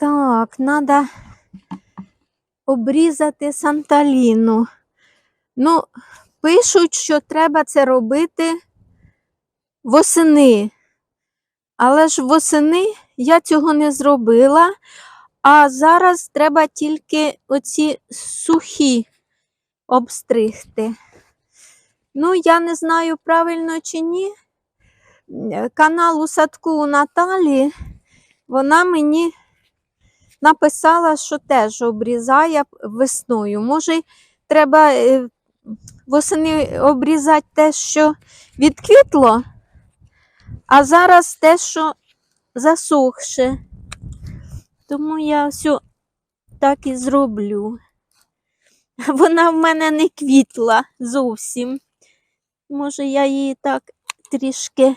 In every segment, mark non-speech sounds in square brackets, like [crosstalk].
Так, треба обрізати санталіну. Ну, пишуть, що треба це робити восени. Але ж восени я цього не зробила. А зараз треба тільки оці сухі обстригти. Ну, я не знаю, правильно чи ні. Канал у садку у Наталі, вона мені написала, що теж обрізає весною. Може, треба е, восени обрізати те, що відквітло, а зараз те, що засохше. Тому я все так і зроблю. [laughs] Вона в мене не квітла зовсім. Може, я її так трішки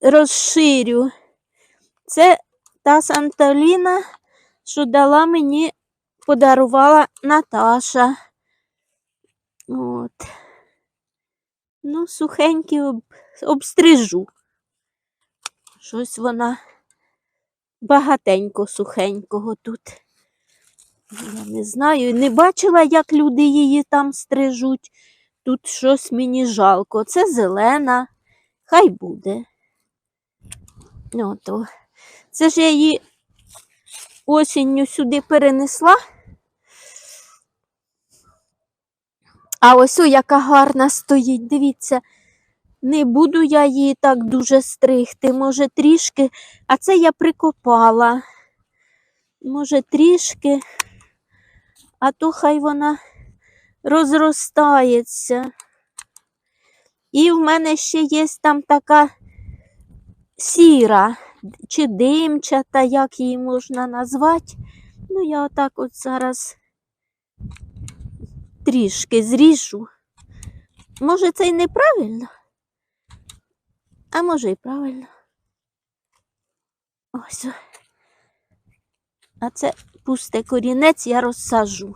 розширю. Це та Санталіна, що дала мені, подарувала Наташа. От. Ну, сухенькі об... обстрижу. Щось вона багатенько сухенького тут. Я не знаю, не бачила, як люди її там стрижуть. Тут щось мені жалко. Це зелена, хай буде. Ото. Це ж я її осінню сюди перенесла. А ось о, яка гарна стоїть. Дивіться, не буду я її так дуже стригти, може трішки, а це я прикопала. Може, трішки, а то хай вона розростається. І в мене ще є там така сіра чи димчата, як її можна назвати. Ну, я отак от зараз трішки зріжу. Може, це й неправильно? А може і правильно. Ось. А це пусте корінець я розсажу.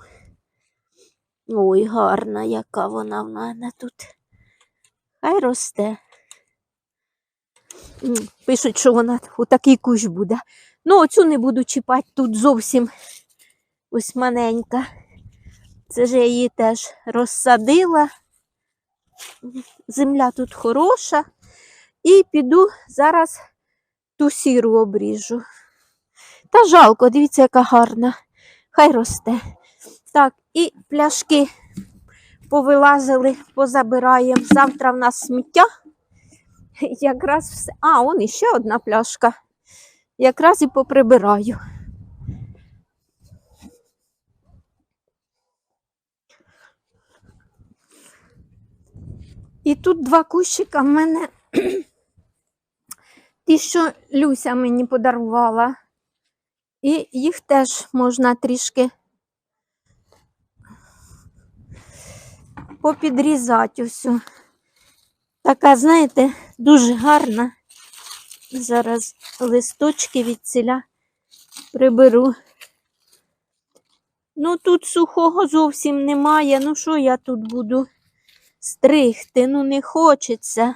Ой, гарна, яка вона в мене тут. Хай росте. Пишуть, що вона у такий кущ буде. Ну, оцю не буду чіпати, тут зовсім ось маленька. Це ж я її теж розсадила. Земля тут хороша. І піду зараз ту сіру обріжу. Та жалко, дивіться, яка гарна. Хай росте. Так, і пляшки повилазили, позабираємо. Завтра в нас сміття. [laughs] Якраз все. А, он іще одна пляшка. Якраз і поприбираю. І тут два кущика в мене [clears throat] ті, що Люся мені подарувала. І їх теж можна трішки попідрізати усю. Така, знаєте, дуже гарна. Зараз листочки від ціля приберу. Ну, тут сухого зовсім немає. Ну, що я тут буду стригти? Ну, не хочеться.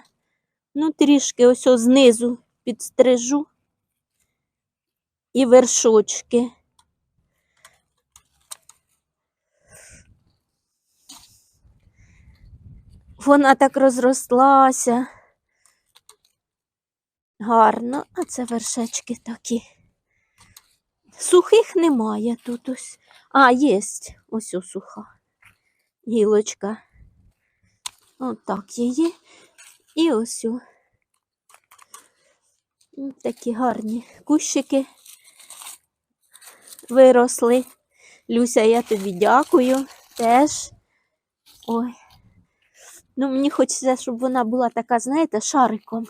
Ну, трішки ось знизу підстрижу і вершочки. Вона так розрослася. Гарно, а це вершечки такі. Сухих немає тут ось. А, є ось о суха гілочка. Отак її. І ось. о. Такі гарні кущики виросли. Люся, я тобі дякую теж. Ой. Ну, мені хочеться, щоб вона була така, знаєте, шариком.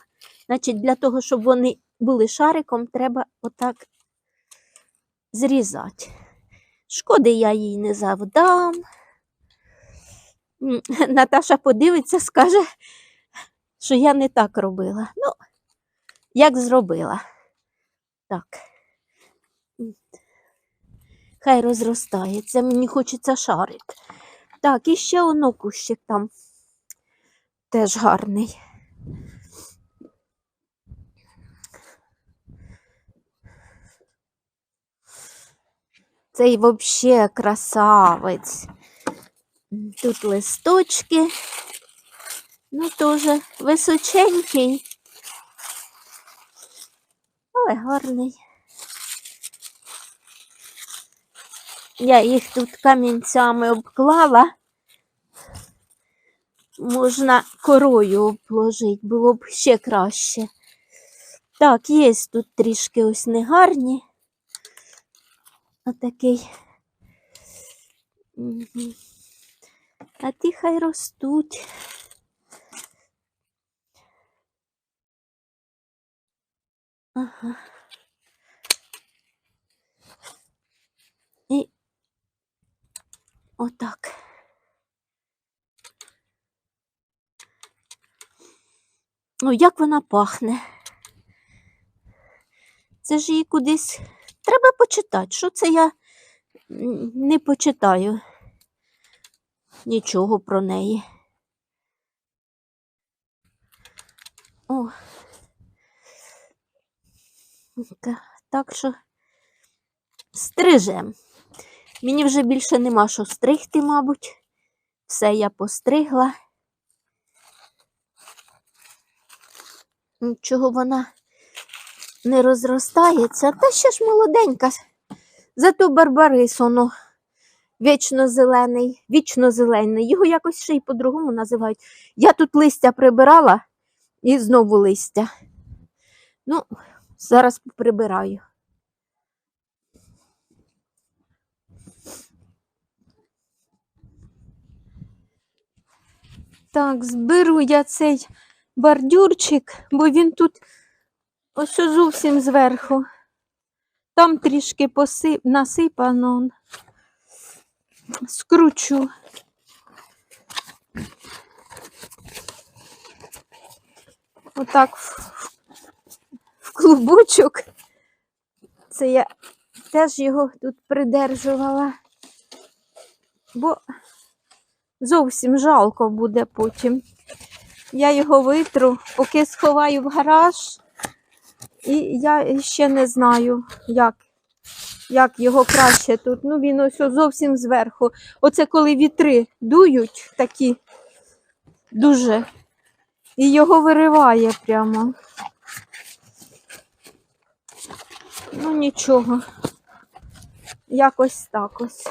Значить, для того, щоб вони були шариком, треба отак зрізати. Шкоди я їй не завдам. [laughs] Наташа подивиться, скаже, що я не так робила. Ну, як зробила. Так. Хай розростається, мені хочеться шарик. Так, і ще оно кущик там теж гарний. Цей вообще красавець. Тут листочки. Ну, теж височенький. Але гарний. Я їх тут камінцями обклала. Можна корою обложити, було б ще краще. Так, є тут трішки ось негарні. Отакий. А ті хай ростуть. Ага. І отак. Ну, як вона пахне? Це ж її кудись треба почитати. Що це я не почитаю нічого про неї. О. Так що стрижем. Мені вже більше нема що стригти, мабуть. Все я постригла. Чого вона не розростається? Та ще ж молоденька. Зато Барбарис, воно вічно зелений, вічно зелений. Його якось ще й по-другому називають. Я тут листя прибирала і знову листя. Ну, зараз прибираю. Так, зберу я цей бордюрчик, бо він тут ось зовсім зверху. Там трішки посип... насипано. Скручу. Отак в, в клубочок. Це я теж його тут придержувала, бо зовсім жалко буде потім. Я його витру, поки сховаю в гараж, і я ще не знаю, як, як його краще тут. Ну, він ось зовсім зверху. Оце коли вітри дують такі дуже, і його вириває прямо. Ну, нічого. Якось так ось.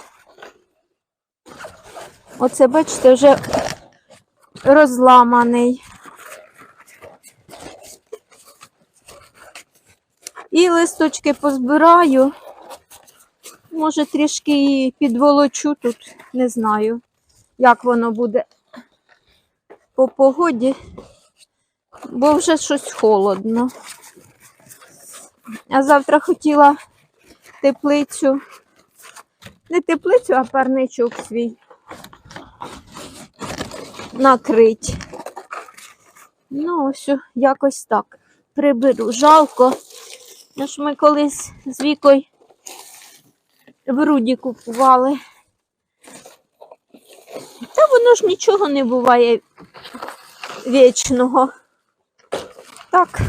Оце, бачите, вже розламаний. І листочки позбираю. Може, трішки і підволочу тут, не знаю, як воно буде по погоді, бо вже щось холодно. А завтра хотіла теплицю, не теплицю, а парничок свій накрить. Ну, ось якось так. Приберу. Жалко. Ну ми колись з вікою в руді купували. Та воно ж нічого не буває вічного. Так,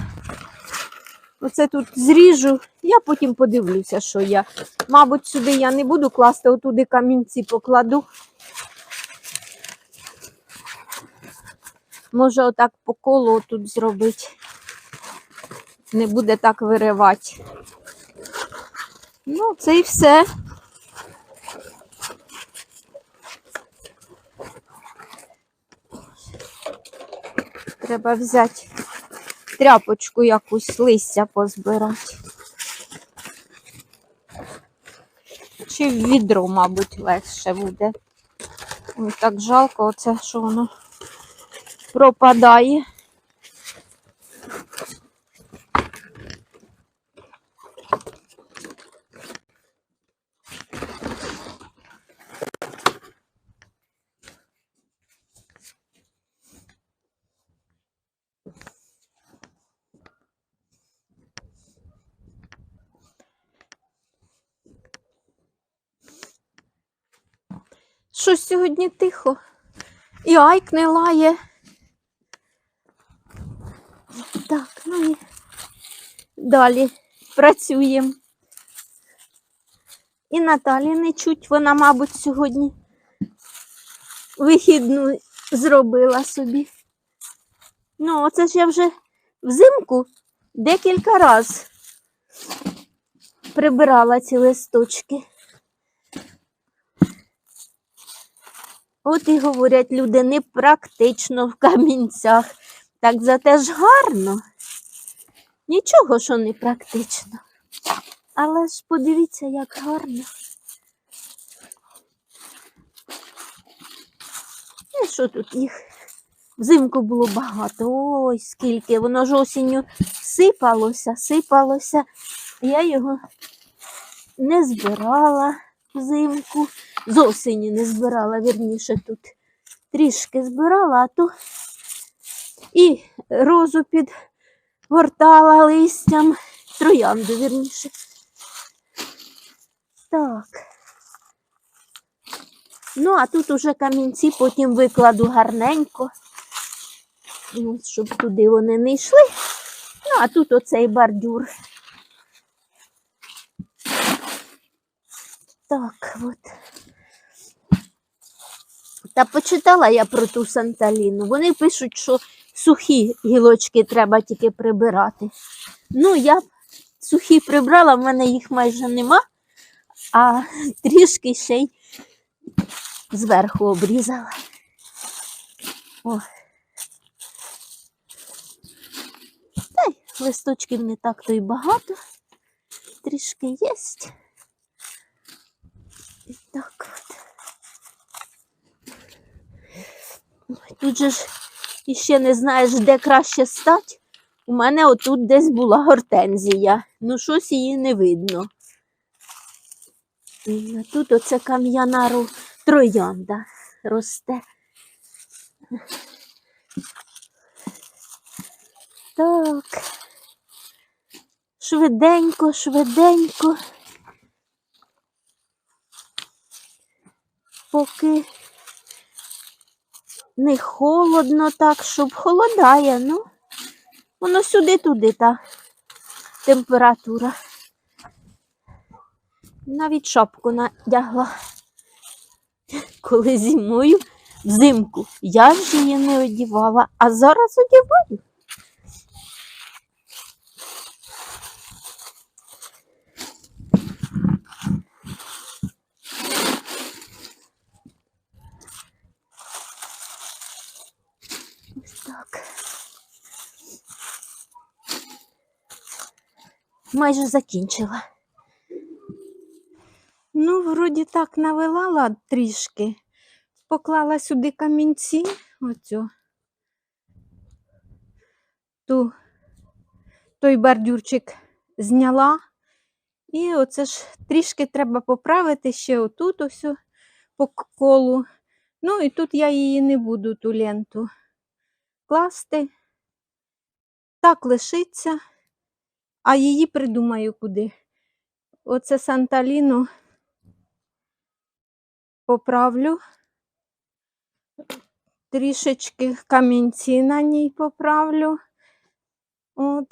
оце тут зріжу, я потім подивлюся, що я. Мабуть, сюди я не буду класти, отуди камінці покладу. Може, отак по колу тут зробити. Не буде так виривати. Ну, це і все. Треба взяти тряпочку якусь листя позбирати. Чи в відро, мабуть, легше буде. Ой, так жалко, оце, що воно пропадає. Щось сьогодні тихо. І Айк не лає. Так, ну і далі працюємо. І Наталі не чуть, вона, мабуть, сьогодні вихідну зробила собі. Ну, оце ж я вже взимку декілька разів прибирала ці листочки. От і говорять люди, непрактично в камінцях. Так зате ж гарно. Нічого, що не практично. Але ж подивіться, як гарно. І що тут їх? Взимку було багато. Ой, скільки. Воно ж осінню сипалося, сипалося. Я його не збирала взимку. З осені не збирала, вірніше тут. Трішки збирала, а то і розу підгортала листям, троянду, вірніше. Так. Ну, а тут уже камінці потім викладу гарненько, ну, щоб туди вони не йшли. Ну, а тут оцей бордюр. Так, от. Та почитала я про ту Санталіну. Вони пишуть, що сухі гілочки треба тільки прибирати. Ну, я сухі прибрала, в мене їх майже нема, а трішки ще й зверху обрізала. О. Та й листочків не так то й багато. Трішки єсть. І так от. Тут же ж іще не знаєш, де краще стати. У мене отут десь була гортензія. Ну, щось її не видно. І тут оце кам'яна троянда росте. Так. Швиденько, швиденько. Поки не холодно так, щоб холодає, ну. Воно сюди-туди та температура. Навіть шапку надягла. Коли зимою взимку. Я ж її не одівала, а зараз одіваю. Майже закінчила. Ну, вроді так навела лад трішки. Поклала сюди камінці, оцю. Ту, той бордюрчик зняла. І оце ж трішки треба поправити ще отут ось по колу. Ну і тут я її не буду, ту ленту класти. Так лишиться, а її придумаю куди. Оце Санталіну поправлю. Трішечки камінці на ній поправлю. От.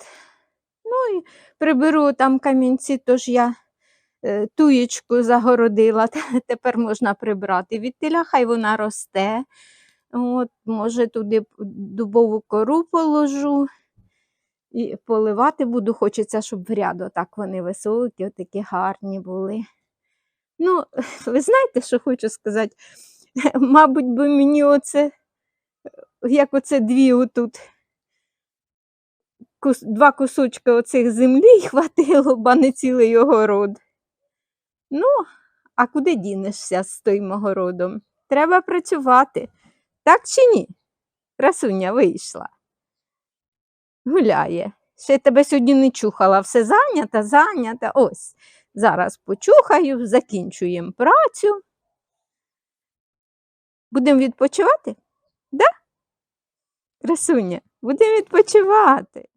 Ну і приберу там камінці, тож я е, туєчку загородила, тепер можна прибрати. Відтиля хай вона росте. От, може, туди дубову кору положу і поливати буду. Хочеться, щоб в ряд отак вони високі, такі гарні були. Ну, [laughs] ви знаєте, що хочу сказати? [laughs] Мабуть, би мені оце, як оце дві отут, два кусочки оцих землі хватило, б, а не цілий огород. Ну, а куди дінешся з тим огородом? Треба працювати. Так чи ні? Красуня вийшла. Гуляє. Ще тебе сьогодні не чухала, все зайнята, зайнята. Ось. Зараз почухаю, закінчуємо працю. Будемо відпочивати? Да? Красуня, будемо відпочивати.